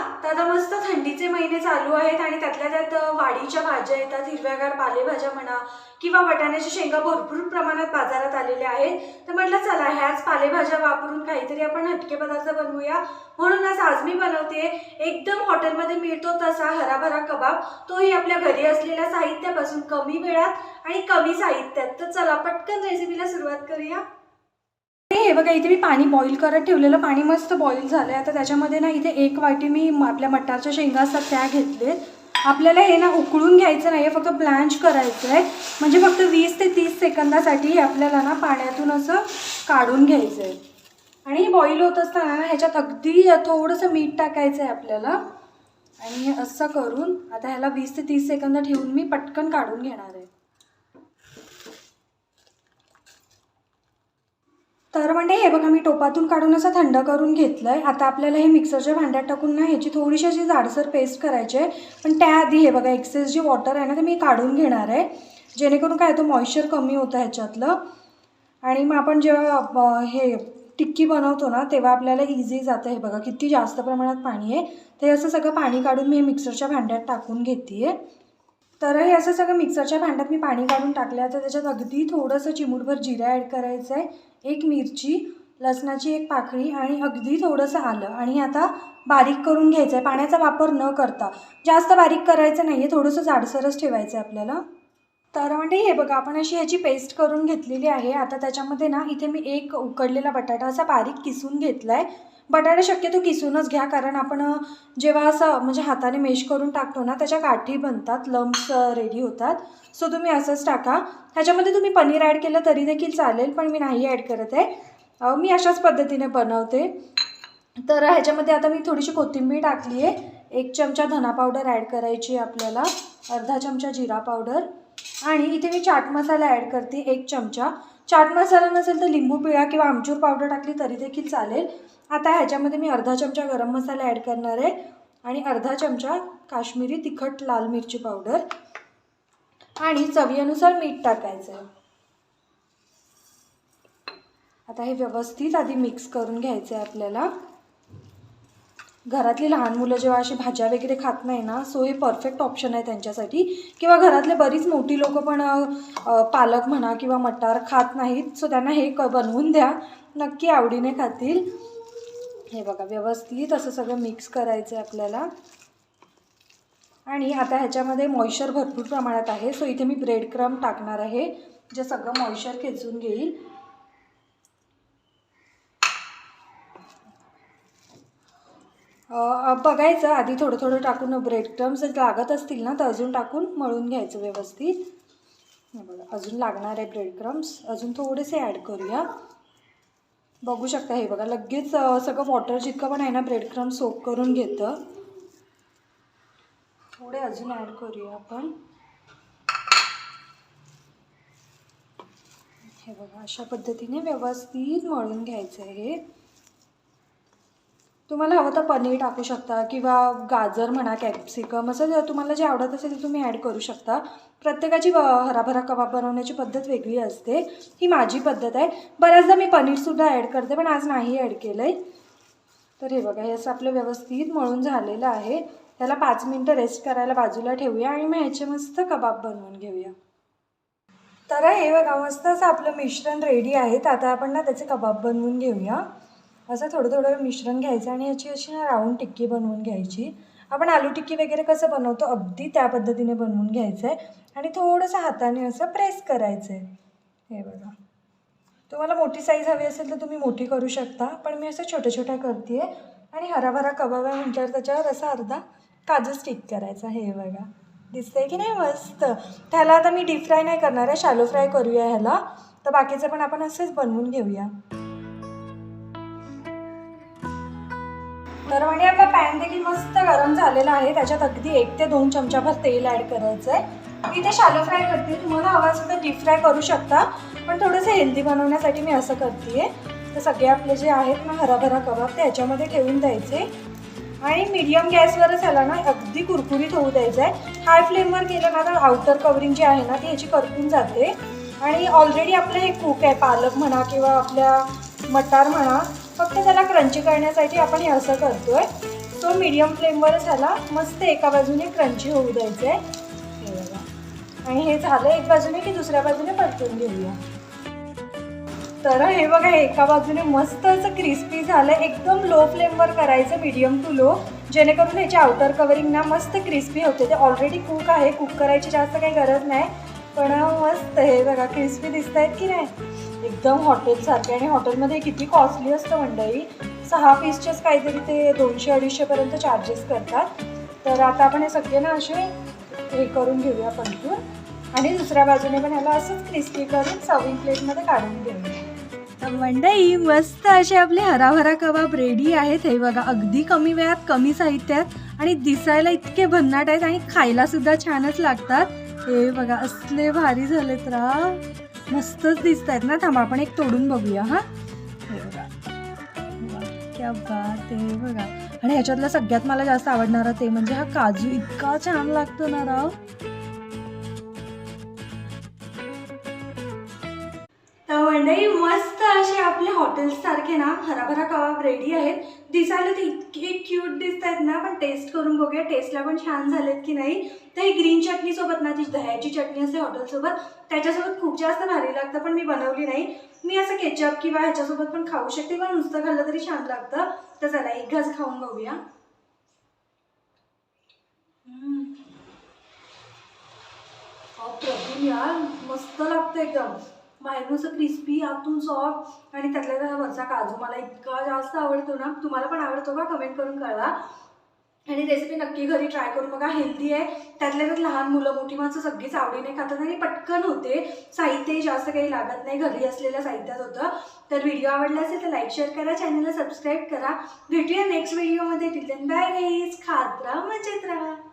आता तर आता मस्त थंडीचे महिने चालू आहेत आणि त्यातल्या त्यात वाढीच्या वाडीच्या भाज्या येतात हिरव्यागार पालेभाज्या म्हणा किंवा वाटाण्याच्या शेंगा भरपूर प्रमाणात बाजारात आलेल्या आहेत. तर म्हटलं चला ह्याच पालेभाज्या वापरून काहीतरी आपण हटके पदार्थ बनवूया. म्हणूनच आज मी बनवते एकदम हॉटेलमध्ये मिळतो तसा हराभरा कबाब. तोही आपल्या घरी असलेल्या साहित्यापासून कमी वेळात आणि कमी साहित्यात. तर चला पटकन रेसिपीला सुरुवात करूया. हे बघा इथे मी पाणी बॉईल करत ठेवलेलं. पाणी मस्त बॉईल झालं आहे आता त्याच्यामध्ये ना इथे एक वाटी मी आपल्या मटारच्या शेंगा असतात त्या घेतलेत. आपल्याला हे ना उकळून घ्यायचं नाही आहे फक्त ब्लँच करायचं आहे म्हणजे फक्त वीस ते तीस सेकंदासाठी आपल्याला ना पाण्यातून असं काढून घ्यायचं आहे आणि हे बॉईल होत असताना ना ह्याच्यात अगदी थोडंसं मीठ टाकायचं आहे आपल्याला. आणि असं करून आता ह्याला वीस ते तीस सेकंद ठेवून मी पटकन काढून घेणार आहे. तर म्हणजे हे बघा मी टोपातून काढून असं थंड करून घेतलं आहे आता आपल्याला हे मिक्सरच्या भांड्यात टाकून ना ह्याची थोडीशी अशी जाडसर पेस्ट करायची आहे. पण त्याआधी हे बघा एक्सेस जी वॉटर आहे ना ते मी काढून घेणार आहे. जेणेकरून काय तो मॉइश्चर कमी होतं ह्याच्यातलं. आणि मग आपण जेव्हा हे टिक्की बनवतो ना तेव्हा आपल्याला इझी जातं हे बघा किती जास्त प्रमाणात पाणी आहे. ते असं सगळं पाणी काढून मी हे मिक्सरच्या भांड्यात टाकून घेते आहे तर हे असं सगळं मिक्सरच्या भांड्यात मी पाणी काढून टाकलं आहे तर त्याच्यात अगदी थोडंसं चिमूटभर जिरा ॲड करायचं आहे एक मिरची लसणाची एक पाकळी आणि अगदी थोडंसं आलं. आणि आता बारीक करून घ्यायचं आहे पाण्याचा वापर न करता. जास्त बारीक करायचं नाही आहे थोडंसं जाडसरच ठेवायचं आहे आपल्याला. तर म्हणजे हे बघा आपण अशी ह्याची पेस्ट करून घेतलेली आहे. आता त्याच्यामध्ये ना इथे मी एक उकडलेला बटाटा असा बारीक किसून घेतला आहे बटाटा शक्यतो किसूनच घ्या कारण आपण जेव्हा असं म्हणजे हाताने मेश करून टाकतो ना त्याच्या काठी बनतात लम्स रेडी होतात. सो तुम्ही असंच टाका. ह्याच्यामध्ये तुम्ही पनीर ॲड केलं तरी देखील चालेल पण मी नाही ॲड करत आहे. मी अशाच पद्धतीने बनवते. तर ह्याच्यामध्ये आता मी थोडीशी कोथिंबीर टाकली आहे. एक चमचा धना पावडर ॲड करायची आहे आपल्याला. अर्धा चमचा जिरा पावडर. आणि इथे मी चाट मसाला ॲड करते एक चमचा. चाट मसाला नसेल तर लिंबू पिळा किंवा आमचूर पावडर टाकली तरी देखील चालेल. आता ह्याच्यामध्ये मी अर्धा चमचा गरम मसाला ॲड करणार आहे आणि अर्धा चमचा काश्मीरी तिखट लाल मिरची पावडर आणि चवीनुसार मीठ टाकायचं आहे. आता हे व्यवस्थित आधी मिक्स करून घ्यायचं आहे आपल्याला. घरातली लहान मुलं जेव्हा अशी भाज्या वगैरे खात नाही ना सो हे परफेक्ट ऑप्शन आहे त्यांच्यासाठी. किंवा घरातले बरीच मोठी लोक पण पालक म्हणा किंवा मटार खात नाहीत सो त्यांना हे क बनवून द्या. नक्की आवडीने खातील. हे बघा व्यवस्थित असं सगळं मिक्स करायचं आहे आपल्याला. आणि आता ह्याच्यामध्ये मॉइश्चर भरपूर प्रमाणात आहे. सो इथे मी ब्रेड क्रम टाकणार आहे. जे सगळं मॉइश्चर खेचून घेईल. बघायचं. आधी थोडं थोडं टाकून ब्रेड क्रम्स जर लागत असतील ना तर अजून टाकून मळून घ्यायचं व्यवस्थित. हे बघा अजून लागणार आहे ब्रेड क्रम्स अजून थोडेसे ॲड करूया. बघू शकता हे बघा. लगेच सगळं वॉटर जितकं पण आहे ना ब्रेड क्रम सोप करून घेतं. थोडे अजून ॲड करूया आपण. हे बघा अशा पद्धतीने व्यवस्थित मळून घ्यायचं आहे हे. तुम्हाला हवं तर पनीर टाकू शकता किंवा गाजर म्हणा कॅप्सिकम असं जर तुम्हाला जे आवडत असेल ते तुम्ही ॲड करू शकता. प्रत्येकाची हराभरा कबाब बनवण्याची पद्धत वेगळी असते. ही माझी पद्धत आहे. बऱ्याचदा मी पनीरसुद्धा ॲड करते पण आज नाही ॲड केलं आहे तर हे बघा हे असं आपलं व्यवस्थित मळून झालेलं आहे. त्याला पाच मिनटं रेस्ट करायला बाजूला ठेवूया आणि मग ह्याचे मस्त कबाब बनवून घेऊया. तर हे बघा मस्त असं आपलं मिश्रण रेडी आहे. तर आता आपण ना त्याचे कबाब बनवून घेऊया. असं थोडं थोडं मिश्रण घ्यायचं आणि याची अशी ना राऊंड टिक्की बनवून घ्यायची. आपण आलू टिक्की वगैरे कसं बनवतो अगदी त्या पद्धतीने बनवून घ्यायचं आहे आणि थोडंसं हाताने असं प्रेस करायचं आहे हे बघा. तुम्हाला मोठी साईज हवी असेल तर तुम्ही मोठी करू शकता पण मी असं छोट्या छोट्या करते आहे आणि हराभरा कबाब आहे म्हटल्यावर त्याच्यावर असा अर्धा काजू स्टिक करायचा. हे बघा. दिसतंय की नाही मस्त? त्याला आता मी डीप फ्राय नाही करणार आहे शॅलो फ्राय करूया ह्याला. तर बाकीचं पण आपण असंच बनवून घेऊया. तर म्हणजे आपला पॅन देखील मस्त गरम झालेला आहे. त्याच्यात अगदी एक ते दोन चमचाभर तेल ॲड करायचं आहे मी इथे शालो फ्राय करते. तुम्हाला हवा असेल तर डीप फ्राय करू शकता. पण थोडंसं हेल्दी बनवण्यासाठी मी असं करते तर सगळे आपले जे आहेत ना हराभरा कबाब ते ह्याच्यामध्ये ठेवून द्यायचे. आणि मीडियम गॅसवरच ह्याला ना अगदी कुरकुरीत होऊ द्यायचं आहे हाय फ्लेमवर केलं ना तर आउटर कवरिंग जी आहे ना ती ह्याची करपून जाते. आणि ऑलरेडी आपलं हे कूक आहे पालक म्हणा किंवा आपल्या मटार म्हणा फक्त त्याला क्रंची करण्यासाठी आपण हे असं आहे सो मीडियम फ्लेमवरच ह्याला मस्त एका बाजूने क्रंची होऊ द्यायचं आहे हे बघा. आणि हे झालं एक बाजूने की दुसऱ्या बाजूने परतून घेऊया. तर हे बघा एका बाजूने मस्त असं क्रिस्पी झालं. एकदम लो फ्लेमवर करायचं मीडियम टू लो जेणेकरून ह्याचे आउटर कवरिंग ना मस्त क्रिस्पी होते. ते ऑलरेडी कुक आहे. कुक करायची जास्त काही गरज नाही. पण मस्त हे बघा क्रिस्पी दिसत आहेत की नाही? एकदम हॉटेलसारखे आणि हॉटेलमध्ये किती कॉस्टली असतं मंडळी सहा पीसचेच काहीतरी ते दोनशे अडीचशेपर्यंत चार्जेस करतात. तर आता आपण हे सगळे ना असे हे करून घेऊया पंचूर आणि दुसऱ्या बाजूने पण ह्याला असंच क्रिस्पी करून सर्विंग प्लेटमध्ये काढून घेऊया. तर मंडई मस्त असे आपले हराभरा कबाब रेडी आहेत. हे बघा अगदी कमी वेळात कमी साहित्यात. आणि दिसायला इतके भन्नाट आहेत आणि खायला सुद्धा छानच लागतात. हे बघा असले भारी झालेत रा मस्तच दिसत आहेत ना थांबा आपण एक तोडून बघूया हा? हे बघा. क्या बात आहे बघा. आणि ह्याच्यातलं सगळ्यात मला जास्त आवडणारा ते म्हणजे हा काजू. इतका छान लागतो ना राव. मंडई मस्त असे आपले हॉटेल्ससारखे ना हराभरा कबाब रेडी आहेत. दिसायला ते इतके क्यूट दिसत आहेत ना पण टेस्ट करून बघूया टेस्टला पण छान झालेत की नाही. तर ही ग्रीन चटणीसोबत ना ती दह्याची चटणी असते हॉटेलसोबत त्याच्यासोबत खूप जास्त भारी लागतं पण मी बनवली नाही. मी असं केचअप किंवा ह्याच्यासोबत पण खाऊ शकते पण नुसतं खाल्लं तरी छान लागतं. तर चला एक घास खाऊन बघूया. यार मस्त लागतं एकदम. बाहेरून असं क्रिस्पी आतून सॉफ्ट आणि त्यातल्या त्या वरचा काजू मला इतका जास्त आवडतो ना तुम्हाला पण आवडतो का? कमेंट करून कळवा. आणि रेसिपी नक्की घरी ट्राय करून बघा हेल्दी आहे. त्यातल्या त्यात लहान मुलं मोठी माणसं सगळीच आवडीने खातात आणि पटकन होते. साहित्य जास्त काही लागत नाही घरी असलेल्या साहित्यात होतं. तर व्हिडिओ आवडला असेल तर लाईक शेअर करा चॅनलला सबस्क्राईब करा. भेटूया नेक्स्ट व्हिडिओमध्ये टिल बाय गाईज खात राहा मजेत राहा.